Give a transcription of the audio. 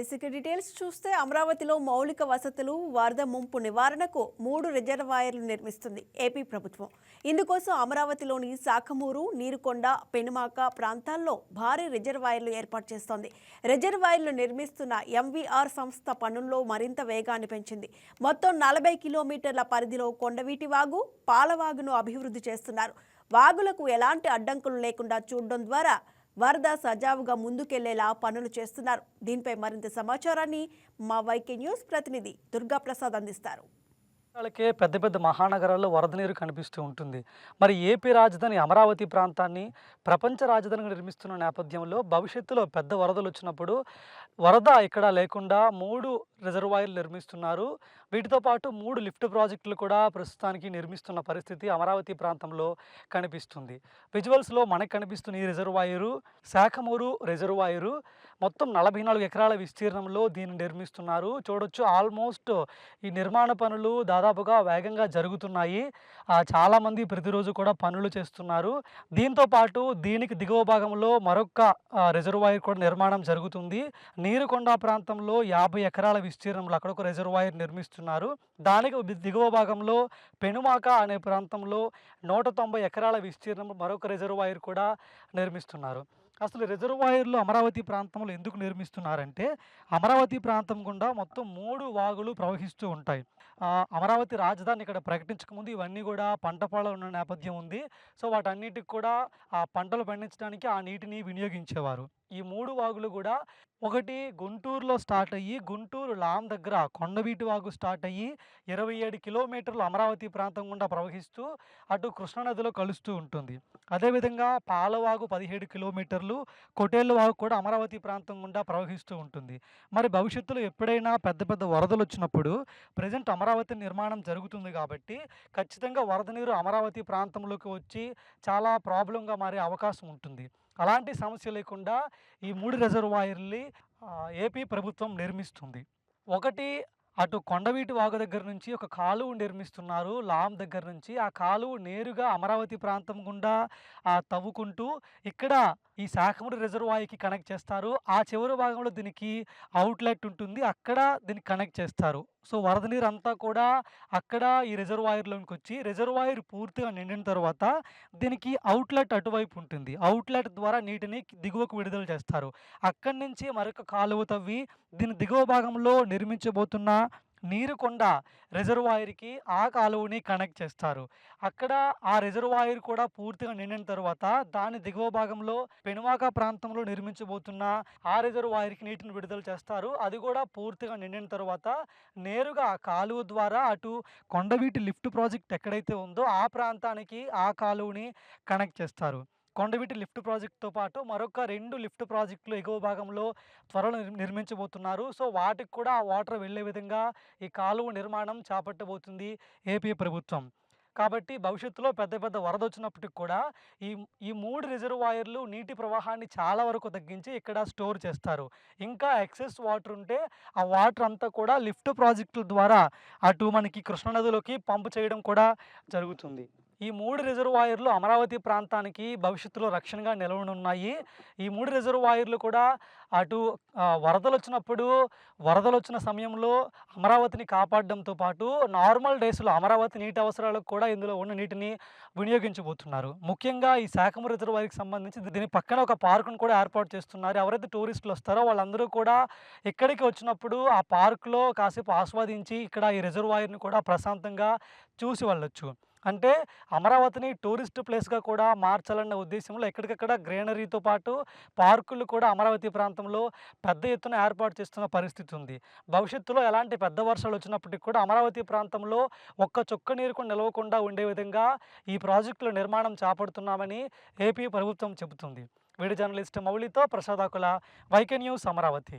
ఇసుక డీటెయిల్స్ చూస్తే అమరావతిలో మౌలిక వసతులు వరద ముంపు నివారణకు మూడు రిజర్వాయర్లు నిర్మిస్తుంది ఏపీ ప్రభుత్వం. ఇందుకోసం అమరావతిలోని శాఖమూరు నీరుకొండ పెనుమాక ప్రాంతాల్లో భారీ రిజర్వాయర్లు ఏర్పాటు చేస్తోంది. రిజర్వాయర్లు నిర్మిస్తున్న ఎంవీఆర్ సంస్థ పనుల్లో మరింత వేగాన్ని పెంచింది. మొత్తం నలభై కిలోమీటర్ల పరిధిలో కొండవీటి వాగు పాలవాగును అభివృద్ధి చేస్తున్నారు. వాగులకు ఎలాంటి అడ్డంకులు లేకుండా చూడడం ద్వారా వరద సజావుగా ముందుకెళ్ళేలా పనులు చేస్తున్నారు. దీనిపై మరింత సమాచారాన్ని మా వైకే న్యూస్ ప్రతినిధి దుర్గా ప్రసాద్ అందిస్తారు. వాళ్ళకే పెద్ద పెద్ద మహానగరాల్లో వరద నీరు కనిపిస్తూ ఉంటుంది. మరి ఏపీ రాజధాని అమరావతి ప్రాంతాన్ని ప్రపంచ రాజధానిగా నిర్మిస్తున్న నేపథ్యంలో భవిష్యత్తులో పెద్ద వరదలు వచ్చినప్పుడు వరద ఇక్కడ లేకుండా మూడు రిజర్వాయర్లు నిర్మిస్తున్నారు. వీటితో పాటు మూడు లిఫ్ట్ ప్రాజెక్టులు కూడా ప్రస్తుతానికి నిర్మిస్తున్న పరిస్థితి అమరావతి ప్రాంతంలో కనిపిస్తుంది. విజువల్స్లో మనకు కనిపిస్తున్న ఈ రిజర్వాయరు శాఖమూరు రిజర్వాయరు మొత్తం నలభై నాలుగు ఎకరాల విస్తీర్ణంలో దీన్ని నిర్మిస్తున్నారు. చూడొచ్చు ఆల్మోస్ట్ ఈ నిర్మాణ పనులు దాదాపుగా వేగంగా జరుగుతున్నాయి. చాలామంది ప్రతిరోజు కూడా పనులు చేస్తున్నారు. దీంతో పాటు దీనికి దిగువ భాగంలో మరొక రిజర్వాయర్ కూడా నిర్మాణం జరుగుతుంది. నీరుకొండ ప్రాంతంలో యాభై ఎకరాల విస్తీర్ణంలో అక్కడ ఒక రిజర్వాయర్ నిర్మిస్తున్నారు. దానికి దిగువ భాగంలో పెనుమాక అనే ప్రాంతంలో నూట తొంభై ఎకరాల విస్తీర్ణంలో మరొక రిజర్వాయర్ కూడా నిర్మిస్తున్నారు. అసలు రిజర్వాయర్లు అమరావతి ప్రాంతంలో ఎందుకు నిర్మిస్తున్నారంటే అమరావతి ప్రాంతం గుండా మొత్తం మూడు వాగులు ప్రవహిస్తూ ఉంటాయి. అమరావతి రాజధాని ఇక్కడ ప్రకటించకముందు ఇవన్నీ కూడా పంట పొలాలు ఉన్న నేపథ్యం ఉంది. సో వాటన్నిటికి కూడా ఆ పంటలు పండించడానికి ఆ నీటిని వినియోగించేవారు. ఈ మూడు వాగులు కూడా ఒకటి గుంటూరులో స్టార్ట్ అయ్యి గుంటూరు లాం దగ్గర కొండవీటి వాగు స్టార్ట్ అయ్యి ఇరవై ఏడు కిలోమీటర్లు అమరావతి ప్రాంతం గుండా ప్రవహిస్తూ అటు కృష్ణానదిలో కలుస్తూ ఉంటుంది. అదేవిధంగా పాలవాగు పదిహేడు కిలోమీటర్లు కొటేళ్ళ వాగు కూడా అమరావతి ప్రాంతం గుండా ప్రవహిస్తూ ఉంటుంది. మరి భవిష్యత్తులో ఎప్పుడైనా పెద్ద పెద్ద వరదలు వచ్చినప్పుడు ప్రజెంట్ అమరావతి నిర్మాణం జరుగుతుంది కాబట్టి ఖచ్చితంగా వరద నీరు అమరావతి ప్రాంతంలోకి వచ్చి చాలా ప్రాబ్లంగా మారే అవకాశం ఉంటుంది. అలాంటి సమస్య లేకుండా ఈ మూడు రిజర్వాయర్ని ఏపీ ప్రభుత్వం నిర్మిస్తుంది. ఒకటి అటు కొండవీటి వాగు దగ్గర నుంచి ఒక కాలువ నిర్మిస్తున్నారు లాం దగ్గర నుంచి. ఆ కాలువ నేరుగా అమరావతి ప్రాంతం గుండా ఆ, తవ్వుకుంటూ ఇక్కడ ఈ శాఖముడి రిజర్వాయర్కి కనెక్ట్ చేస్తారు. ఆ చివరి భాగంలో దీనికి అవుట్లెట్ ఉంటుంది. అక్కడ దీన్ని కనెక్ట్ చేస్తారు. సో వరద నీరు అంతా కూడా అక్కడ ఈ రిజర్వాయర్లోకి వచ్చి రిజర్వాయర్ పూర్తిగా నిండిన తర్వాత దీనికి అవుట్లెట్ అటువైపు ఉంటుంది. అవుట్లెట్ ద్వారా నీటిని దిగువకు విడుదల చేస్తారు. అక్కడి నుంచి మరొక కాలువ తవ్వి దీని దిగువ భాగంలో నిర్మించబోతున్న నీరుకొండ రిజర్వాయర్కి ఆ కాలువని కనెక్ట్ చేస్తారు. అక్కడ ఆ రిజర్వాయర్ కూడా పూర్తిగా నిండిన తర్వాత దాని దిగువ భాగంలో పెనువాక ప్రాంతంలో నిర్మించబోతున్న ఆ రిజర్వాయర్కి నీటిని విడుదల చేస్తారు. అది కూడా పూర్తిగా నిండిన తర్వాత నేరుగా కాలువ ద్వారా అటు కొండవీటి లిఫ్ట్ ప్రాజెక్ట్ ఎక్కడైతే ఉందో ఆ ప్రాంతానికి ఆ కాలువని కనెక్ట్ చేస్తారు. కొండవీటి లిఫ్ట్ ప్రాజెక్ట్తో పాటు మరొక రెండు లిఫ్ట్ ప్రాజెక్టులు ఎగువ భాగంలో త్వరలో నిర్మించబోతున్నారు. సో వాటికి కూడా ఆ వాటర్ వెళ్ళే విధంగా ఈ కాలువ నిర్మాణం చేపట్టబోతుంది ఏపీ ప్రభుత్వం. కాబట్టి భవిష్యత్తులో పెద్ద పెద్ద వరద వచ్చినప్పటికి కూడా ఈ ఈ మూడు రిజర్వాయర్లు నీటి ప్రవాహాన్ని చాలా వరకు తగ్గించి ఇక్కడ స్టోర్ చేస్తారు. ఇంకా ఎక్సెస్ వాటర్ ఉంటే ఆ వాటర్ అంతా కూడా లిఫ్ట్ ప్రాజెక్టుల ద్వారా అటు మనకి కృష్ణానదిలోకి పంపు చేయడం కూడా జరుగుతుంది. ఈ మూడు రిజర్వాయర్లు అమరావతి ప్రాంతానికి భవిష్యత్తులో రక్షణగా నిలవనున్నాయి. ఈ మూడు రిజర్వాయర్లు కూడా అటు వరదలు వచ్చినప్పుడు వరదలు వచ్చిన సమయంలో అమరావతిని కాపాడడంతో పాటు నార్మల్ డేస్లో అమరావతి నీటి అవసరాలకు కూడా ఇందులో ఉన్న నీటిని వినియోగించబోతున్నారు. ముఖ్యంగా ఈ శాఖము రిజర్వాయర్కి సంబంధించి దీని పక్కన ఒక పార్కును కూడా ఏర్పాటు చేస్తున్నారు. ఎవరైతే టూరిస్టులు వస్తారో వాళ్ళందరూ కూడా ఇక్కడికి వచ్చినప్పుడు ఆ పార్కులో కాసేపు ఆస్వాదించి ఇక్కడ ఈ రిజర్వాయర్ని కూడా ప్రశాంతంగా చూసి వెళ్ళొచ్చు. అంటే అమరావతిని టూరిస్ట్ ప్లేస్గా కూడా మార్చాలన్న ఉద్దేశంలో ఎక్కడికక్కడ గ్రీనరీతో పాటు పార్కులు కూడా అమరావతి ప్రాంతంలో పెద్ద ఎత్తున ఏర్పాటు చేస్తున్న పరిస్థితి ఉంది. భవిష్యత్తులో ఎలాంటి పెద్ద వర్షాలు వచ్చినప్పటికీ కూడా అమరావతి ప్రాంతంలో ఒక్క చుక్క నీరు కూడా నిలవకుండా ఉండే విధంగా ఈ ప్రాజెక్టుల నిర్మాణం చేపడుతున్నామని ఏపీ ప్రభుత్వం చెబుతుంది. వీడియో జర్నలిస్ట్ మౌలితో ప్రసాదాకుల వైకే న్యూస్ అమరావతి.